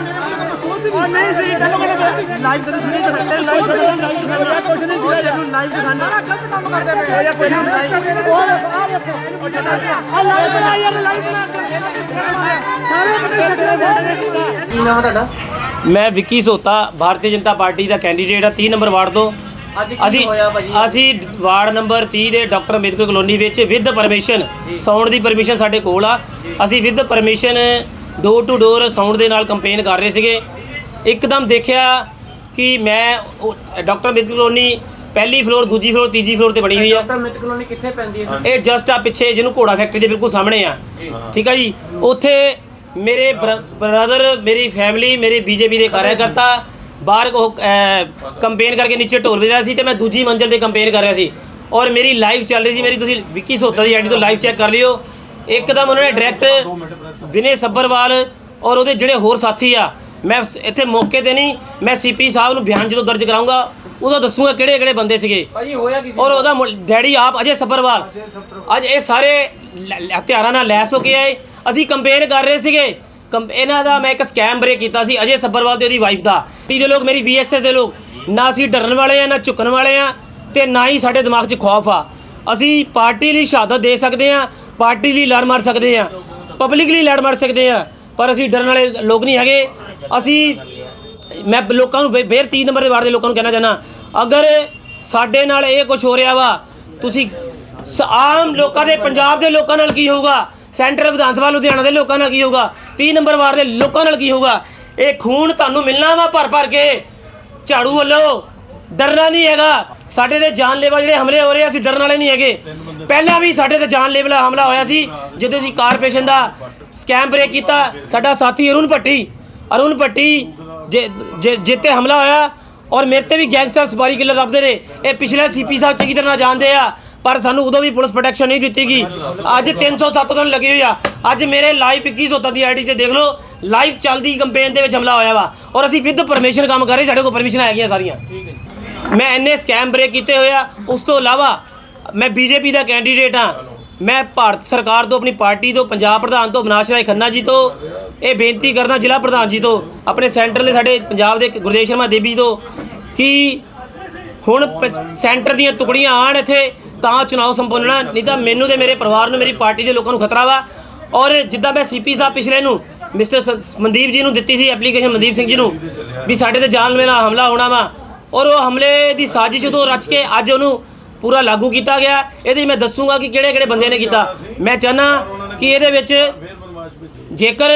ਉਹ ਨਹੀਂ ਸੀ। ਲਾਈਵ ਕਰ ਨਹੀਂ ਕਰ ਸਕਦੇ ਲਾਈਵ ਕਰ ਲਾਈਵ ਕੁਝ ਨਹੀਂ ਸੀ ਇਹਨੂੰ ਲਾਈਵ ਦਿਖਾਣਾ ਸਾਰਾ ਗਲਤ ਕੰਮ ਕਰਦੇ ਪਏ। ਇਹ ਕੋਈ ਨਹੀਂ ਉਹ ਆ ਦੇਖੋ ਉਹ ਚਲਾ ਆ ਲਾਈਵ ਬਣਾ ਯਾਰ ਲਾਈਵ ਬਣਾ ਸਾਰੇ ਬੰਦੇ ਸਕਦੇ ਕੀ ਨਾਮ ਤੁਹਾਡਾ? ਮੈਂ ਵਿੱਕੀ ਸੋਤਾ ਭਾਰਤੀ ਜਨਤਾ ਪਾਰਟੀ ਦਾ ਕੈਂਡੀਡੇਟ ਆ। 30 ਨੰਬਰ ਵਾਰਡ ਤੋਂ। ਅਸੀਂ ਹੋਇਆ ਭਾਜੀ? ਅਸੀਂ ਵਾਰਡ ਨੰਬਰ 30 ਦੇ ਡਾਕਟਰ ਅੰਬੇਦਕਰ ਕਲੋਨੀ ਵਿੱਚ ਵਿਦ ਪਰਮਿਸ਼ਨ ਸਾਊਂਡ ਦੀ ਪਰਮਿਸ਼ਨ ਸਾਡੇ ਕੋਲ ਆ। ਅਸੀਂ with permission door to door sound ਦੇ ਨਾਲ ਕੰਪੇਨ ਕਰ ਰਹੇ ਸੀਗੇ। ਇੱਕਦਮ ਦੇਖਿਆ ਕਿ ਮੈਂ ਡਾਕਟਰ ਅੰਬੇਦਕਰ ਕਲੋਨੀ ਪਹਿਲੀ ਫਲੋਰ ਦੂਜੀ ਫਲੋਰ ਤੀਜੀ ਫਲੋਰ ਤੇ ਬਣੀ ਹੋਈ ਆ। ਡਾਕਟਰ ਮਿੱਤ ਕਲੋਨੀ ਕਿੱਥੇ ਪੈਂਦੀ ਹੈ? ਇਹ ਜਸਟ ਆ ਪਿੱਛੇ ਜਿਹਨੂੰ ਘੋੜਾ ਫੈਕਟਰੀ ਦੇ ਬਿਲਕੁਲ ਸਾਹਮਣੇ ਆ। ਠੀਕ ਆ ਜੀ? ਉੱਥੇ ਮੇਰੇ ਬ੍ਰਦਰ ਮੇਰੀ ਫੈਮਿਲੀ ਮੇਰੇ ਬੀਜੇਪੀ ਦੇ ਕਾਰਜਕਰਤਾ ਬਾਹਰ ਉਹ ਕੰਪੇਨ ਕਰਕੇ ਨੀਚੇ ਢੋਲ ਵਜਾ ਰਿਹਾ ਸੀ ਤੇ ਮੈਂ ਦੂਜੀ ਮੰਜ਼ਲ ਤੇ ਕੰਪੇਨ ਕਰ ਰਿਹਾ ਸੀ। ਔਰ ਮੇਰੀ ਲਾਈਵ ਚੱਲ ਰਹੀ ਸੀ। ਮੇਰੀ ਤੁਸੀਂ ਵਿੱਕੀ ਸੋਤਾ ਦੀ ਆਈਡੀ ਤੋਂ ਲਾਈਵ ਚੈੱਕ ਕਰ ਲਿਓ। ਇੱਕਦਮ ਉਹਨਾਂ ਨੇ ਡਾਇਰੈਕਟ ਵਿਨੇ ਸੱਬਰਵਾਲ ਔਰ ਉਹਦੇ ਜਿਹੜੇ ਹੋਰ ਸਾਥੀ ਆ ਮੈਂ ਇੱਥੇ ਮੌਕੇ ਤੇ ਨਹੀਂ ਮੈਂ ਸੀਪੀ ਸਾਹਿਬ ਨੂੰ ਬਿਆਨ ਜਦੋਂ ਦਰਜ ਕਰਾਉਂਗਾ ਉਦੋਂ ਦੱਸੂਗਾ ਕਿਹੜੇ ਕਿਹੜੇ ਬੰਦੇ ਸੀਗੇ। ਭਾਜੀ ਹੋਇਆ ਕੀ ਸੀ? ਔਰ ਉਹਦਾ ਡੈਡੀ ਆਪ ਅਜੇ ਸੱਬਰਵਾਲ ਅੱਜ ਇਹ ਸਾਰੇ ਹਥਿਆਰਾਂ ਨਾਲ ਲੈਸ ਹੋ ਕੇ ਆਏ। ਅਸੀਂ ਕੰਪੇਅਰ ਕਰ ਰਹੇ ਸੀਗੇ। ਇਹਨਾਂ ਦਾ ਮੈਂ ਇੱਕ ਸਕੈਮ ਬ੍ਰੇਕ ਕੀਤਾ ਸੀ ਅਜੇ ਸੱਬਰਵਾਲ ਤੇ ਉਹਦੀ ਵਾਈਫ ਦਾ। ਦੇ ਲੋਕ ਮੇਰੀ ਵੀਐਸਐਸ ਦੇ ਲੋਕ ਨਾ ਅਸੀਂ ਡਰਨ ਵਾਲੇ ਆ ਨਾ ਝੁਕਣ ਵਾਲੇ ਆ ਤੇ ਨਾ ਹੀ ਸਾਡੇ ਦਿਮਾਗ 'ਚ ਖੌਫ ਆ। ਅਸੀਂ ਪਾਰਟੀ ਲਈ ਸ਼ਹਾਦਤ ਦੇ ਸਕਦੇ ਆ ਪਾਰਟੀ ਲਈ ਲੜ ਮਾਰ ਸਕਦੇ ਆ ਪਬਲਿਕ ਲਈ ਲੜ ਮਾਰ ਸਕਦੇ ਆ ਪਰ ਅਸੀਂ ਡਰਨ ਵਾਲੇ ਲੋਕ ਨਹੀਂ ਹੈਗੇ। ਅਸੀਂ ਮੈਂ ਲੋਕਾਂ ਨੂੰ ਫੇਰ 3 ਨੰਬਰ ਦੇ ਵਾਰਡ ਦੇ ਲੋਕਾਂ ਨੂੰ ਕਹਿਣਾ ਚਾਹਨਾ ਅਗਰ ਸਾਡੇ ਨਾਲ ਇਹ ਕੁਝ ਹੋ ਰਿਹਾ ਵਾ ਤੁਸੀਂ ਸ- ਆਮ ਲੋਕਾਂ ਦੇ ਪੰਜਾਬ ਦੇ ਲੋਕਾਂ ਨਾਲ ਕੀ ਹੋਊਗਾ? ਸੈਂਟਰ ਵਿਧਾਨ ਸਭਾ ਲੁਧਿਆਣਾ ਦੇ ਲੋਕਾਂ ਨਾਲ ਕੀ ਹੋਊਗਾ? 3 ਨੰਬਰ ਵਾਰਡ ਦੇ ਲੋਕਾਂ ਨਾਲ ਕੀ ਹੋਊਗਾ? ਇਹ ਖੂਨ ਤੁਹਾਨੂੰ ਮਿਲਣਾ ਵਾ ਭਰ ਭਰ ਕੇ। ਝਾੜੂ ਵੱਲੋਂ। ਡਰਨਾ ਨਹੀਂ ਹੈਗਾ। ਸਾਡੇ ਤੇ ਜਾਨਲੇਵਾ ਜਿਹੜੇ ਹਮਲੇ ਹੋ ਰਹੇ ਆ, ਅਸੀਂ ਡਰਨ ਵਾਲੇ ਨਹੀਂ ਹੈਗੇ। ਪਹਿਲਾਂ ਵੀ ਸਾਡੇ ਤੇ ਜਾਨਲੇਵਾ ਹਮਲਾ ਹੋਇਆ ਸੀ, ਜਦੋਂ ਅਸੀਂ ਕਾਰਪੋਰੇਸ਼ਨ ਦਾ ਸਕੈਮ ਬ੍ਰੇਕ ਕੀਤਾ, ਸਾਡਾ ਸਾਥੀ ਅਰੁਣ ਭੱਟੀ ਅਰੁਣ ਭੱਟੀ ਜੇ ਜੇ, ਜਿੱਤੇ ਹਮਲਾ ਹੋਇਆ, ਔਰ ਮੇਰੇ ਤੇ ਵੀ ਗੈਂਗਸਟਰ ਸਪਾਰੀ ਕਿਲਰ ਲੱਭਦੇ ਨੇ ਇਹ ਪਿਛਲੇ ਸੀਪੀ ਸਾਹਿਬ ਚੰਗੀ ਤਰ੍ਹਾਂ ਜਾਣਦੇ ਆ, ਪਰ ਸਾਨੂੰ ਉਦੋਂ ਵੀ ਪੁਲਿਸ ਪ੍ਰੋਟੈਕਸ਼ਨ ਨਹੀਂ ਦਿੱਤੀ ਗਈ। ਅੱਜ 307 ਦਿਨ ਲੱਗੇ ਹੋਈ ਆ। ਅੱਜ ਮੇਰੇ ਲਾਈਵ 21 ਸੌਤਾਂ ਦੀ ਆਈਡੀ ਤੇ ਦੇਖ ਲਓ ਲਾਈਵ ਚੱਲਦੀ ਕੰਪੇਨ ਦੇ ਵਿੱਚ ਹਮਲਾ ਹੋਇਆ ਵਾ। ਔਰ ਅਸੀਂ ਵਿਦ ਪਰਮਿਸ਼ਨ ਕੰਮ ਕਰ ਰਹੇ, ਸਾਡੇ ਕੋਲ ਪਰਮਿਸ਼ਨ ਆ ਗਈਆਂ ਸਾਰੀਆਂ। ਮੈਂ ਇੰਨੇ ਸਕੈਮ ਬ੍ਰੇਕ ਕੀਤੇ ਹੋਏ ਆ, ਉਸ ਤੋਂ ਇਲਾਵਾ ਮੈਂ ਬੀਜੇਪੀ ਦਾ ਕੈਂਡੀਡੇਟ ਹਾਂ। ਮੈਂ ਭਾਰਤ ਸਰਕਾਰ ਤੋਂ, ਆਪਣੀ ਪਾਰਟੀ ਤੋਂ, ਪੰਜਾਬ ਪ੍ਰਧਾਨ ਤੋਂ, ਅਵਿਨਾਸ਼ ਰਾਏ ਖੰਨਾ ਜੀ ਤੋਂ ਇਹ ਬੇਨਤੀ ਕਰਦਾ ਜ਼ਿਲ੍ਹਾ ਪ੍ਰਧਾਨ ਜੀ ਤੋਂ, ਆਪਣੇ ਸੈਂਟਰ ਦੇ ਸਾਡੇ ਪੰਜਾਬ ਦੇ ਗੁਰਦੇਸ਼ ਸ਼ਰਮਾ ਦੇਵੀ ਤੋਂ ਕਿ ਹੁਣ ਪ- ਸੈਂਟਰ ਦੀਆਂ ਟੁਕੜੀਆਂ ਆਣ ਇੱਥੇ, ਤਾਂ ਚੁਣਾਵ ਸੰਪੰਨ ਨਹੀਂ ਤਾਂ ਮੈਨੂੰ ਤੇ ਮੇਰੇ ਪਰਿਵਾਰ ਨੂੰ, ਮੇਰੀ ਪਾਰਟੀ ਦੇ ਲੋਕਾਂ ਨੂੰ ਖਤਰਾ ਵਾ। ਔਰ ਜਿੱਦਾਂ ਮੈਂ ਸੀਪੀ ਸਾਹਿਬ ਪਿਛਲੇ ਨੂੰ, ਮਿਸਟਰ ਸ- ਮਨਦੀਪ ਜੀ ਨੂੰ ਦਿੱਤੀ ਸੀ ਐਪਲੀਕੇਸ਼ਨ, ਮਨਦੀਪ ਸਿੰਘ ਜੀ ਨੂੰ, ਵੀ ਸਾਡੇ ਤੇ ਜਾਨ ਮੇਲਾ ਹਮਲਾ ਹੋਣਾ ਵਾ। ਔਰ ਉਹ ਹਮਲੇ ਦੀ ਸਾਜ਼ਿਸ਼ ਤੋਂ ਰਚ ਕੇ ਅੱਜ ਉਹਨੂੰ ਪੂਰਾ ਲਾਗੂ ਕੀਤਾ ਗਿਆ। ਇਹਦੀ ਮੈਂ ਦੱਸੂਗਾ ਕਿ ਕਿਹੜੇ ਕਿਹੜੇ ਬੰਦੇ ਨੇ ਕੀਤਾ। ਮੈਂ ਚਾਹਨਾ ਕਿ ਇਹਦੇ ਵਿੱਚ ਜੇਕਰ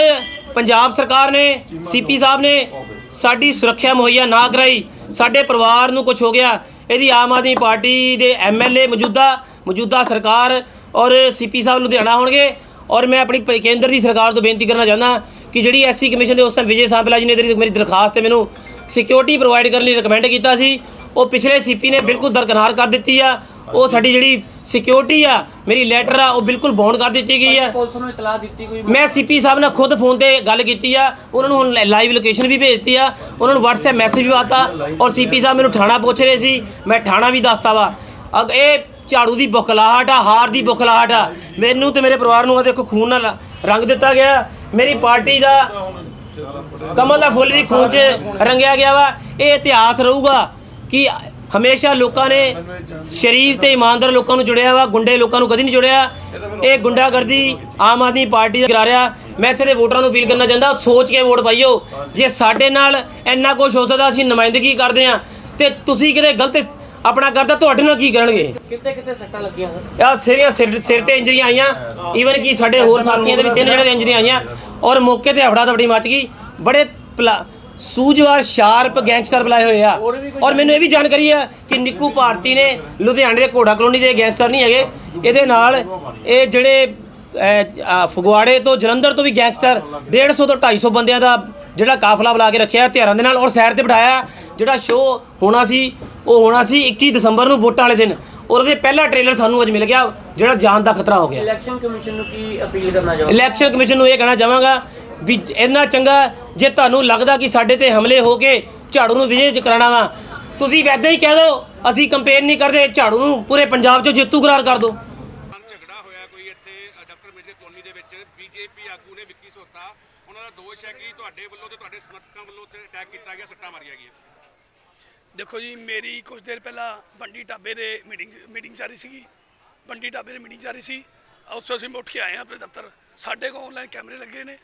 ਪੰਜਾਬ ਸਰਕਾਰ ਨੇ ਸੀਪੀ ਸਾਹਿਬ ਨੇ ਸਾਡੀ ਸੁਰੱਖਿਆ ਮੁਹੱਈਆ ਨਾ ਕਰਾਈ, ਸਾਡੇ ਪਰਿਵਾਰ ਨੂੰ ਕੁਝ ਹੋ ਗਿਆ, ਇਹਦੀ ਆਮ ਆਦਮੀ ਪਾਰਟੀ ਦੇ ਐਮਐਲਏ ਮੌਜੂਦਾ ਮੌਜੂਦਾ ਸਰਕਾਰ ਔਰ ਸੀਪੀ ਸਾਹਿਬ ਲੁਧਿਆਣਾ ਹੋਣਗੇ। ਔਰ ਮੈਂ ਆਪਣੀ ਪ- ਕੇਂਦਰ ਦੀ ਸਰਕਾਰ ਤੋਂ ਬੇਨਤੀ ਕਰਨਾ ਚਾਹੁੰਦਾ ਕਿ ਜਿਹੜੀ ਐਸਸੀ ਕਮਿਸ਼ਨ ਦੇ ਉਸ ਟਾਈਮ ਵਿਜੇ ਸਾਂਪਲਾ ਜੀ ਨੇ ਜਿਹੜੀ ਮੇਰੀ ਦਰਖਾਸਤ ਤੇ ਮੈਨੂੰ ਸਿਕਿਉਰਿਟੀ ਪ੍ਰੋਵਾਈਡ ਕਰਨ ਲਈ ਰეკਮੈਂਡ ਕੀਤਾ ਸੀ ਉਹ ਪਿਛਲੇ ਸੀਪੀ ਨੇ ਬਿਲਕੁਲ ਦਰਕਨਾਰ ਕਰ ਦਿੱਤੀ ਆ। ਉਹ ਸਾਡੀ ਜਿਹੜੀ ਸਿਕਿਉਰਿਟੀ ਆ ਮੇਰੀ ਲੈਟਰ ਆ ਉਹ ਬਿਲਕੁਲ ਬੌਂਡ ਕਰ ਦਿੱਤੀ ਗਈ ਆ। ਪੁਲਿਸ ਨੂੰ ਇਤਲਾਹ ਦਿੱਤੀ ਕੋਈ ਮੈਂ ਸੀਪੀ ਸਾਹਿਬ ਨਾਲ ਖੁਦ ਫੋਨ ਤੇ ਗੱਲ ਕੀਤੀ ਆ। ਉਹਨਾਂ ਨੂੰ ਹੁਣ ਲਾਈਵ ਲੋਕੇਸ਼ਨ ਵੀ ਭੇਜਤੀ ਆ। ਉਹਨਾਂ ਨੂੰ WhatsApp ਮੈਸੇਜ ਵੀ ਆਤਾ ਔਰ ਸੀਪੀ ਸਾਹਿਬ ਮੈਨੂੰ ਥਾਣਾ ਪੁੱਛ ਰਹੇ ਸੀ। ਮੈਂ ਥਾਣਾ ਵੀ ਦੱਸਤਾ ਵਾ। ਅਗ ਇਹ ਝਾੜੂ ਦੀ ਬੁਖਲਾਹਟ ਆ ਹਾਰ ਦੀ ਬੁਖਲਾਹਟ ਆ। ਮੈਨੂੰ ਤੇ ਮੇਰੇ ਪਰਿਵਾਰ ਨੂੰ ਆ ਦੇਖੋ ਖੂਨ ਨਾਲ ਰੰਗ ਦਿੱਤਾ ਗਿਆ। ਮੇਰੀ ਪਾਰਟੀ ਦਾ ਕਮਲ ਦਾ ਫੁੱਲ ਵੀ ਖੂਨ 'ਚ ਰੰਗਿਆ ਗਿਆ ਵਾ। ਇਹ ਇਤਿਹਾਸ ਰਹੂਗਾ। ਕਿ ਹਮੇਸ਼ਾ ਲੋਕਾਂ ਨੇ ਸ਼ਰੀਫ ਤੇ ਇਮਾਨਦਾਰ ਲੋਕਾਂ ਨੂੰ ਜੁੜਿਆ ਵਾ ਗੁੰਡੇ ਲੋਕਾਂ ਨੂੰ ਕਦੀ ਨਹੀਂ ਜੁੜਿਆ। ਇਹ ਗੁੰਡਾਗਰਦੀ ਆਮ ਆਦਮੀ ਪਾਰਟੀ ਦਾ ਕਰਾ ਰਿਹਾ ਮੈਂ ਇੱਥੇ ਦੇ ਵੋਟਰਾਂ ਨੂੰ ਅਪੀਲ ਕਰਨਾ ਚਾਹੁੰਦਾ ਸੋਚ ਕੇ ਵੋਟ ਪਾਈਓ। ਜੇ ਸਾਡੇ ਨਾਲ ਇੰਨਾ ਕੁਝ ਹੋ ਸਕਦਾ ਅਸੀਂ ਨੁਮਾਇੰਦਗੀ ਕਰਦੇ ਆ ਤੇ ਤੁਸੀਂ ਕਿਤੇ ਗਲਤ ਆਪਣਾ ਕਰਦਾ ਤੁਹਾਡੇ ਨਾਲ ਕੀ ਕਰਨਗੇ? ਕਿੱਥੇ ਕਿੱਥੇ ਸੱਟਾਂ ਲੱਗੀਆਂ? ਸਰ ਆ ਸਿਰ ਤੇ ਇੰਜਰੀਆਂ ਆਈਆਂ। ਈਵਨ ਕਿ ਸਾਡੇ ਹੋਰ ਸਾਥੀਆਂ ਦੇ ਵੀ ਤਿੰਨ ਜਿਹੜੇ ਇੰਜਰੀਆਂ ਆਈਆਂ। ਔਰ ਮੌਕੇ ਤੇ ਹਫੜਾ ਦਫੜੀ ਮਚ ਗਈ। ਬੜੇ ਸੂਝਵਾਰ ਸ਼ਾਰਪ ਗੈਂਗਸਟਰ ਬੁਲਾਏ ਹੋਏ ਆ। ਔਰ ਮੈਨੂੰ ਇਹ ਵੀ ਜਾਣਕਾਰੀ ਆ ਕਿ ਨਿੱਕੂ ਭਾਰਤੀ ਨੇ ਲੁਧਿਆਣੇ ਦੇ ਘੋੜਾ ਕਲੋਨੀ ਦੇ ਗੈਂਗਸਟਰ ਨਹੀਂ ਹੈਗੇ। ਇਹਦੇ ਨਾਲ ਇਹ ਜਿਹੜੇ ਫਗਵਾੜੇ ਤੋਂ ਜਲੰਧਰ ਤੋਂ ਵੀ ਗੈਂਗਸਟਰ 150 ਤੋਂ 250 ਬੰਦਿਆਂ ਦਾ ਜਿਹੜਾ ਕਾਫਲਾ ਬੁਲਾ ਕੇ ਰੱਖਿਆ ਹਥਿਆਰਾਂ ਦੇ ਨਾਲ ਔਰ ਸਾਈਡ ਤੇ ਬਿਠਾਇਆ। ਜਿਹੜਾ ਸ਼ੋਅ ਹੋਣਾ ਸੀ ਉਹ ਹੋਣਾ ਸੀ 21 ਦਸੰਬਰ ਨੂੰ ਵੋਟਾਂ ਵਾਲੇ ਦਿਨ। ਔਰ ਉਹਦੇ ਪਹਿਲਾ ਟ੍ਰੇਲਰ ਸਾਨੂੰ ਅੱਜ ਮਿਲ ਗਿਆ ਜਿਹੜਾ ਜਾਨ ਦਾ ਖਤਰਾ ਹੋ ਗਿਆ। ਇਲੈਕਸ਼ਨ ਕਮਿਸ਼ਨ ਨੂੰ ਕੀ ਅਪੀਲ ਕਰਨਾ ਚਾਹੁੰਦੇ ਇਲੈਕਸ਼ਨ ਕਮਿਸ਼ਨ ਨੂੰ ਇਹ ਕਹਿਣਾ ਚਾਹਾਂਗਾ ਵੀ ਇੰਨਾ ਚੰਗਾ ਜੇ ਤੁਹਾਨੂੰ ਲੱਗਦਾ ਕਿ ਸਾਡੇ ਤੇ ਹਮਲੇ ਹੋ ਕੇ ਝਾੜੂ ਨੂੰ ਵਿਜੇ ਕਰਾਣਾ ਵਾ ਤੁਸੀਂ ਵੈਦਾਂ ਹੀ ਕਹਿ ਦਿਓ ਅਸੀਂ ਕੰਪੇਨ ਨਹੀਂ ਕਰਦੇ ਝਾੜੂ ਨੂੰ ਪੂਰੇ ਪੰਜਾਬ 'ਚੋਂ ਜੇਤੂ ਕਰਾਰ ਕਰ ਦਿਓ। ਝਗੜਾ ਹੋਇਆ ਕੋਈ ਇੱਥੇ ਡਾਕਟਰ ਮਿਰਜ਼ੇ ਕਲੋਨੀ ਦੇ ਵਿੱਚ ਬੀਜੇਪੀ ਆਗੂ ਨੇ ਵਿੱਕੀ ਸੋਤਾ ਉਹਨਾਂ ਦਾ ਦੋਸ਼ ਹੈ ਕਿ ਤੁਹਾਡੇ ਵੱਲੋਂ ਤੇ ਤੁਹਾਡੇ ਸਮਰਥਕਾਂ ਵੱਲੋਂ ਤੇ ਅਟੈਕ ਕੀਤਾ ਗਿਆ ਸੱਟਾਂ ਮਾਰੀਆਂ ਗਈਆਂ। ਦੇਖੋ ਜੀ ਮੇਰੀ ਕੁਝ ਦੇਰ ਪਹਿਲਾਂ ਬੰਡੀ ਢਾਬੇ ਦੇ ਮੀਟਿੰਗ ਮੀਟਿੰਗ ਚੱਲ ਰਹੀ ਸੀਗੀ। ਬੰਡੀ ਢਾਬੇ ਦੇ ਮੀਟਿੰਗ ਚੱਲ ਰਹੀ ਸੀ। ਉਸ ਤੋਂ ਅਸੀਂ ਉੱਠ ਕੇ ਆਏ ਹਾਂ ਆਪਣੇ ਦਫ਼ਤਰ। ਸਾਡੇ ਕੋਲ ਆਨਲਾਈਨ ਕੈਮਰੇ ਲੱਗੇ ਨੇ।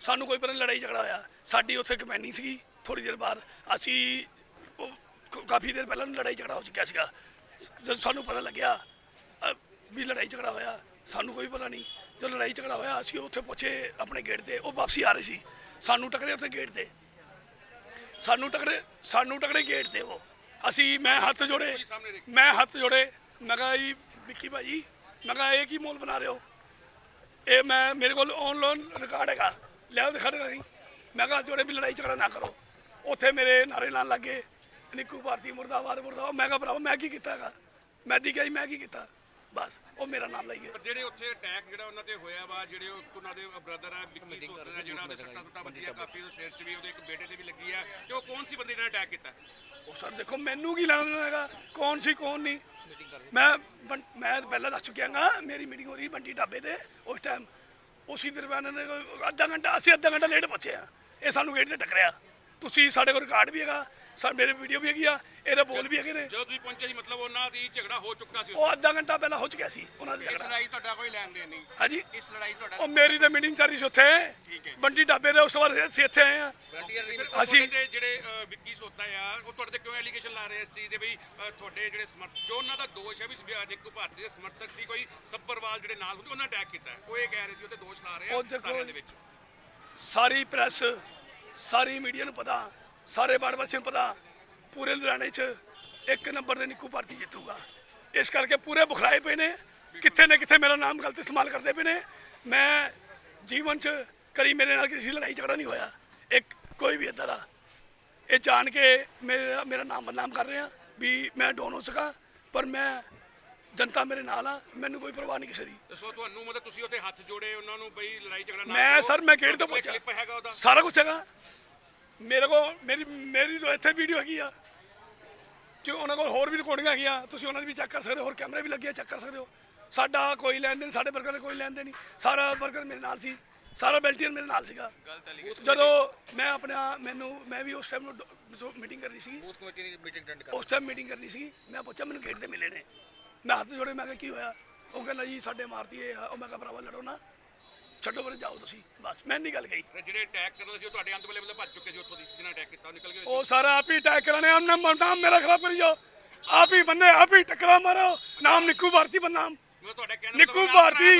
ਸਾਨੂੰ ਕੋਈ ਪਤਾ ਨਹੀਂ ਲੜਾਈ ਝਗੜਾ ਹੋਇਆ। ਸਾਡੀ ਉੱਥੇ ਕਮੈਨੀ ਸੀਗੀ ਥੋੜੀ ਦੇਰ ਬਾਅਦ ਅਸੀਂ ਉਹ ਕ- ਕਾਫੀ ਦੇਰ ਪਹਿਲਾਂ ਲੜਾਈ ਝਗੜਾ ਹੋ ਚੁੱਕਿਆ ਸੀਗਾ। ਜਦੋਂ ਸਾਨੂੰ ਪਤਾ ਲੱਗਿਆ ਅ, ਵੀ ਲੜਾਈ ਝਗੜਾ ਹੋਇਆ ਸਾਨੂੰ ਕੋਈ ਪਤਾ ਨਹੀਂ ਜਦੋਂ ਲੜਾਈ ਝਗੜਾ ਹੋਇਆ ਅਸੀਂ ਉੱਥੇ ਪਹੁੰਚੇ ਆਪਣੇ ਗੇਟ ਤੇ ਉਹ ਵਾਪਸੀ ਆ ਰਹੇ ਸੀ। ਸਾਨੂੰ ਟਕਰੇ ਉੱਥੇ ਗੇਟ ਤੇ। ਸਾਨੂੰ ਟਕਰੇ ਸਾਨੂੰ ਟਕਰੇ ਗੇਟ ਤੇ ਉਹ। ਅਸੀਂ ਮੈਂ ਹੱਥ ਜੋੜੇ ਮੈਂ ਹੱਥ ਜੋੜੇ ਮੈਂ ਕਿਹਾ ਜੀ ਵਿੱਕੀ ਭਾਜੀ ਮੈਂ ਕਿਹਾ ਇਹ ਕੀ ਮੋਲ ਬਣਾ ਰਹੇ ਹੋ? ਇਹ ਮੈਂ ਮੇਰੇ ਕੋਲ ਔਨਲਾਈਨ ਰਿਕਾਰਡ ਹੈਗਾ। ਦਿਖਾ ਦੇ ਨਹੀਂ ਮੈਂ ਕਿਹਾ ਜੋੜੇ ਵੀ ਲੜਾਈ ਝਗੜਾ ਨਾ ਕਰੋ। ਉੱਥੇ ਮੇਰੇ ਨਾਰੇ ਲਾਉਣ ਲੱਗੇ ਨਿੱਕੂ ਭਾਰਤੀ ਮੁਰਦਾਬਾਦ ਮੁਰਦਾਬਾਦ। ਮੈਂ ਕਿਹਾ ਭਰਾਵਾ ਮੈਂ ਕੀ ਕੀਤਾ ਹੈਗਾ? ਮੈਂ ਦੀ ਜੀ ਮੈਂ ਕੀ ਕੀਤਾ? ਬਸ ਉਹ ਮੇਰਾ ਨਾਮ ਲਈ ਗਏ। ਪਰ ਜਿਹੜੇ ਉੱਥੇ ਅਟੈਕ ਜਿਹੜਾ ਉਹਨਾਂ ਤੇ ਹੋਇਆ ਵਾ ਜਿਹੜੇ ਉਹ- ਉਹਨਾਂ ਦੇ ਬ੍ਰਦਰ ਆ ਵਿੱਕੀ ਸੋਤਰ ਦਾ ਜਿਹੜਾ ਉਹਦੇ ਸੱਟਾਂ ਸੁੱਟਾਂ ਵੱਜੀਆਂ ਕਾਫੀ ਉਹਦੇ ਸਿਰ 'ਚ ਵੀ ਉਹਦੇ ਇੱਕ ਬੇਟੇ ਤੇ ਵੀ ਲੱਗੀ ਆ। ਤੇ ਉਹ ਕੌਣ ਸੀ ਬੰਦੇ ਜਿਹਨੇ ਅਟੈਕ ਕੀਤਾ? ਉਹ ਸਰ ਦੇਖੋ ਮੈਨੂੰ ਕੀ ਲੈਣਾ ਹੈਗਾ? ਕੌਣ ਸੀ ਕੌਣ ਨਹੀਂ? ਮੈਂ ਮੈਂ ਪਹਿਲਾਂ ਦੱਸ ਚੁੱਕਿਆ ਗਾ ਮੇਰੀ ਮੀਟਿੰਗ ਹੋ ਰਹੀ ਬੰਟੀ ਢਾਬੇ ਤੇ ਉਸ ਟਾਈਮ ਉਸੇ ਦਰਮਿਆਨ ਨੇ ਅੱਧਾ ਘੰਟਾ, ਅਸੀਂ ਅੱਧਾ ਘੰਟਾ ਲੇਟ ਪਹੁੰਚੇ ਆ ਇਹ ਸਾਨੂੰ ਗੇਟ ਤੇ ਟਕਰਿਆ। ਤੁਸੀਂ ਸਾਡੇ ਕੋਲ ਰਿਕਾਰਡ ਵੀ ਹੈਗਾ। ਸਾ ਮੇਰੇ ਵੀਡੀਓ ਵੀ ਹੈਗੀ ਆ ਇਹਦਾ ਬੋਲ ਵੀ ਹੈਗੇ ਨੇ। ਜਦੋਂ ਤੁਸੀਂ ਪਹੁੰਚੇ ਸੀ ਮਤਲਬ ਉਹਨਾਂ ਦੀ ਝਗੜਾ ਹੋ ਚੁੱਕਾ ਸੀ ਉਹ ਅੱਧਾ ਘੰਟਾ ਪਹਿਲਾਂ ਹੋ ਚੁੱਕਿਆ ਸੀ ਉਹਨਾਂ ਦੀ ਇਸ ਝਗੜਾ। ਲੜਾਈ ਤੁਹਾਡਾ ਕੋਈ ਲੈਣ ਦੇਣ ਨਹੀਂ। ਹਾਂਜੀ। ਇਸ ਲੜਾਈ ਤੁਹਾਡਾ ਉਹ ਮੇਰੀ ਤਾਂ ਮੀਟਿੰਗ ਚੱਲ ਰਹੀ ਸੀ ਉੱਥੇ। ਬੰਟੀ ਢਾਬੇ ਦੇ ਉਸ ਤੋਂ ਬਾਅਦ ਅਸੀਂ ਇੱਥੇ ਆਏ ਆ। ਫਿਰ ਅਸੀਂ- ਤੇ ਜਿਹੜੇ ਅ, ਵਿੱਕੀ ਸੋਤਾ ਆ ਉਹ ਤੁਹਾਡੇ ਤੇ ਕਿਉਂ ਐਲੀਗੇਸ਼ਨ ਲਾ ਰਹੇ ਇਸ ਚੀਜ਼ ਦੇ ਵੀ ਅ, ਤੁਹਾਡੇ ਜਿਹੜੇ ਸਮਰਥ ਜੋ ਉਹਨਾਂ ਦਾ ਦੋਸ਼ ਹੈ ਵੀ ਨਿੱਕੂ ਭਾਰਤੀ ਦੇ ਸਮਰਥਕ ਸੀ ਕੋਈ ਸੱਬਰਵਾਲ ਜਿਹੜੇ ਨਾਲ ਹੁੰਦੇ ਉਹਨਾਂ ਅਟੈਕ ਕੀਤਾ ਹੈ। ਉਹ ਇਹ ਕਹਿ ਰਹੇ ਸੀ ਉਹ ਤੇ ਦੋਸ਼ ਲਾ ਰਹੇ ਉਹ ਆ ਦੇਖੋ- ਸਾਰਿਆਂ ਦੇ ਵਿੱਚ। ਸਾਰੀ ਪ੍ਰੈਸ ਸਾਰੀ ਮੀਡੀਆ ਨੂੰ ਪਤਾ ਸਾਰੇ ਬਾੜ ਵਾਸੀਆਂ ਨੂੰ ਪਤਾ ਪੂਰੇ ਲੁਧਿਆਣੇ 'ਚ ਇੱਕ ਨੰਬਰ ਦੇ ਨਿੱਕੂ ਭਾਰਤੀ ਜਿੱਤੂਗਾ। ਇਸ ਕਰਕੇ ਪੂਰੇ ਬੁਖਲਾਏ ਪਏ ਨੇ ਕਿੱਥੇ ਨਾ ਕਿੱਥੇ ਮੇਰਾ ਨਾਮ ਗਲਤ ਇਸਤੇਮਾਲ ਕਰਦੇ ਪਏ ਨੇ। ਮੈਂ ਜੀਵਨ 'ਚ ਕਰੀ ਮੇਰੇ ਨਾਲ ਕਿਸੇ ਲੜਾਈ ਝਗੜਾ ਨਹੀਂ ਹੋਇਆ। ਇੱਕ ਕੋਈ ਵੀ ਇੱਦਾਂ ਦਾ। ਇਹ ਜਾਣ ਕੇ ਮੇਰਾ ਮੇਰਾ ਨਾਮ ਬਦਨਾਮ ਕਰ ਰਹੇ ਆ ਵੀ ਮੈਂ ਡੋਨ ਹੋ ਸਕਾਂ ਪਰ ਮੈਂ ਜਨਤਾ ਮੇਰੇ ਨਾਲ ਆ ਮੈਨੂੰ ਕੋਈ ਪਰਵਾਹ ਨਹੀਂ ਕਿਸੇ ਦੀ। ਤੇ ਸੋ ਤੁਹਾਨੂੰ ਮਤਲਬ ਤੁਸੀਂ ਉੱਥੇ ਹੱਥ ਜੋੜੇ ਉਹਨਾਂ ਨੂੰ ਬਈ ਲੜਾਈ ਝਗੜਾ ਨਾ ਮੈਂ। ਸਰ ਮੈਂ ਗੇਟ ਤੋਂ ਉਹਦਾ। ਸਾਰਾ ਕੁਝ ਹੈਗਾ। ਮੇਰੇ ਕੋਲ ਮੇਰੀ ਮੇਰੀ ਤਾਂ ਇੱਥੇ ਵੀਡੀਓ ਹੈਗੀ ਆ। ਜੋ ਉਹਨਾਂ ਕੋਲ ਹੋਰ ਵੀ ਰਿਕਾਰਡਿੰਗਾਂ ਹੈਗੀਆਂ। ਤੁਸੀਂ ਉਹਨਾਂ ਦੀ ਵੀ ਚੈੱਕ ਕਰ ਸਕਦੇ ਹੋ ਹੋਰ ਕੈਮਰੇ ਵੀ ਲੱਗੇ ਚੈੱਕ ਕਰ ਸਕਦੇ ਹੋ। ਸਾਡਾ ਕੋਈ ਲੈਣ ਦੇਣ ਸਾਡੇ ਵਰਕਰ ਦਾ ਕੋਈ ਲੈਣ ਦੇਣ ਨਹੀਂ। ਸਾਰਾ ਵਰਕਰ ਮੇਰੇ ਨਾਲ ਸੀ। ਸਾਰਾ ਬੈਲਟੀਅਰ ਮੇਰੇ ਨਾਲ ਸੀਗਾ। ਜਦੋਂ ਮੈਂ ਆਪਣਾ ਮੈਨੂੰ ਮੈਂ ਵੀ ਉਸ ਟਾਈਮ ਨੂੰ ਮੀਟਿੰਗ ਕਰਨੀ ਸੀ ਬੂਥ ਕਮੇਟੀ ਦੀ ਮੀਟਿੰਗ ਅਟੈਂਡ ਉਸ ਟਾਈਮ ਮੀਟਿੰਗ ਕਰਨੀ ਸੀ ਮੈਂ ਪੁੱਛਿਆ ਮੈਨੂੰ ਗੇਟ ਤੇ ਮਿਲੇ ਨੇ? ਮੈਂ ਹੱਥ ਜੋੜੇ ਮੈਂ ਕਿਹਾ ਕੀ ਹੋਇਆ? ਉਹ ਕਹਿੰਦਾ ਜੀ ਸਾਡੇ ਮਾਰਤੀ ਇਹ ਆ। ਉਹ ਮੈਂ ਕਿਹਾ ਭਰਾਵਾ ਲੜੋ ਨਾ। ਛੱਡੋ ਪਰੇ ਜਾਓ ਤੁਸੀਂ। ਬਸ ਮੈਂ ਨਹੀਂ ਗੱਲ ਕਹੀ। ਤੇ ਜਿਹੜੇ ਅਟੈਕ ਕਰਨ ਸੀ ਉਹ ਤੁਹਾਡੇ ਅੰਤ ਵੇਲੇ ਮਤਲਬ ਭੱਜ ਚੁੱਕੇ ਸੀ ਉੱਥੋਂ ਦੀ ਜਿਹਨਾਂ ਅਟੈਕ ਕੀਤਾ ਉਹ ਨਿਕਲ ਗਏ ਉਹ ਸਾਰਾ ਆਪ ਹੀ ਅਟੈਕ ਕਰਾਣੇ ਆਮ ਨਾਮ ਨਾਮ ਮੇਰਾ ਖਰਾਬ ਕਰੀ ਜਾਓ। ਆਪ ਹੀ ਬੰਦੇ ਆਪ ਹੀ ਟੱਕਰਾ ਮਾਰੋ। ਨਾਮ ਨਿੱਕੂ ਭਾਰਤੀ ਕਹਿਣਾ ਨਿੱਕੂ ਭਾਰਤੀ?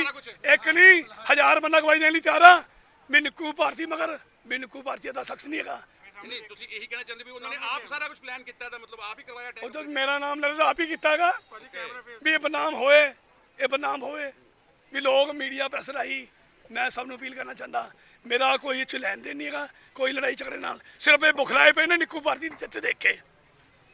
ਇੱਕ ਨਹੀਂ ਹਜ਼ਾਰ ਬੰਦਾ ਗਵਾਈ ਦੇਣ ਲਈ ਤਿਆਰ ਆ। ਵੀ ਨਿੱਕੂ ਭਾਰਤੀ ਮਗਰ ਵੀ ਨਿੱਕੂ ਭਾਰਤੀ ਦਾ ਸ਼ਖਸ ਨਹੀਂ ਹੈਗਾ। ਨਹੀਂ ਤੁਸੀਂ ਇਹੀ ਕਹਿਣਾ ਚਾਹੁੰਦੇ ਵੀ ਉਹਨਾਂ ਨੇ ਆਪ ਸਾਰਾ ਕੁਝ ਪਲਾਨ ਕੀਤਾ ਦਾ ਮਤਲਬ ਆਪ ਹੀ ਕਰਵਾਇਆ ਉਹ ਅਟੈਕ ਤਾਂ ਮੇਰਾ ਨਾਮ ਲੈ ਆਪ ਹੀ ਕੀਤਾ ਹੈਗਾ। ਵੀ ਇਹ ਬਦਨਾਮ ਹੋਏ ਇਹ ਬਦਨਾਮ ਹੋਏ। ਵੀ ਲੋਕ ਮੀਡੀਆ ਪ੍ਰੈਸ ਰਾਹੀਂ ਮੈਂ ਸਭ ਨੂੰ ਅਪੀਲ ਕਰਨਾ ਚਾਹੁੰਦਾ, ਮੇਰਾ ਕੋਈ ਇੱਥੇ ਲੈਣ ਦੇਣ ਨਹੀਂ ਹੈਗਾ, ਕੋਈ ਲੜਾਈ ਝਗੜੇ ਨਾਲ। ਸਿਰਫ ਇਹ ਬੁਖਲਾਏ ਪਏ ਨੇ ਨਿੱਕੂ ਭਾਰਤੀ ਦੀ ਚੱਚ ਦੇਖ ਕੇ।